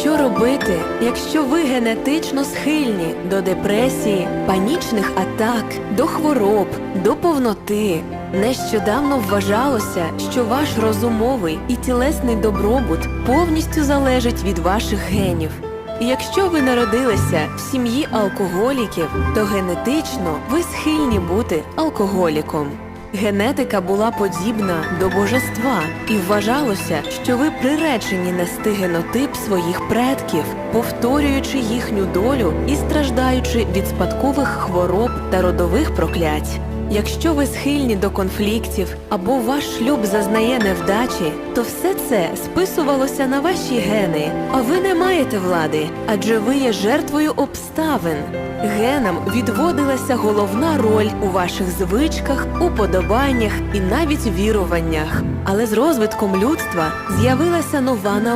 Що робити, якщо ви генетично схильні до депресії, панічних атак, до хвороб, до повноти? Нещодавно вважалося, що ваш розумовий і тілесний добробут повністю залежить від ваших генів. Якщо ви народилися в сім'ї алкоголіків, то генетично ви схильні бути алкоголіком. Генетика була подібна до божества, і вважалося, що ви приречені нести генотип своїх предків, повторюючи їхню долю і страждаючи від спадкових хвороб та родових проклять. Якщо ви схильні до конфліктів або ваш шлюб зазнає невдачі, то все це списувалося на ваші гени, а ви не маєте влади, адже ви є жертвою обставин. Генам відводилася головна роль у ваших звичках, уподобаннях і навіть віруваннях. Але з розвитком людства з'явилася нова наука.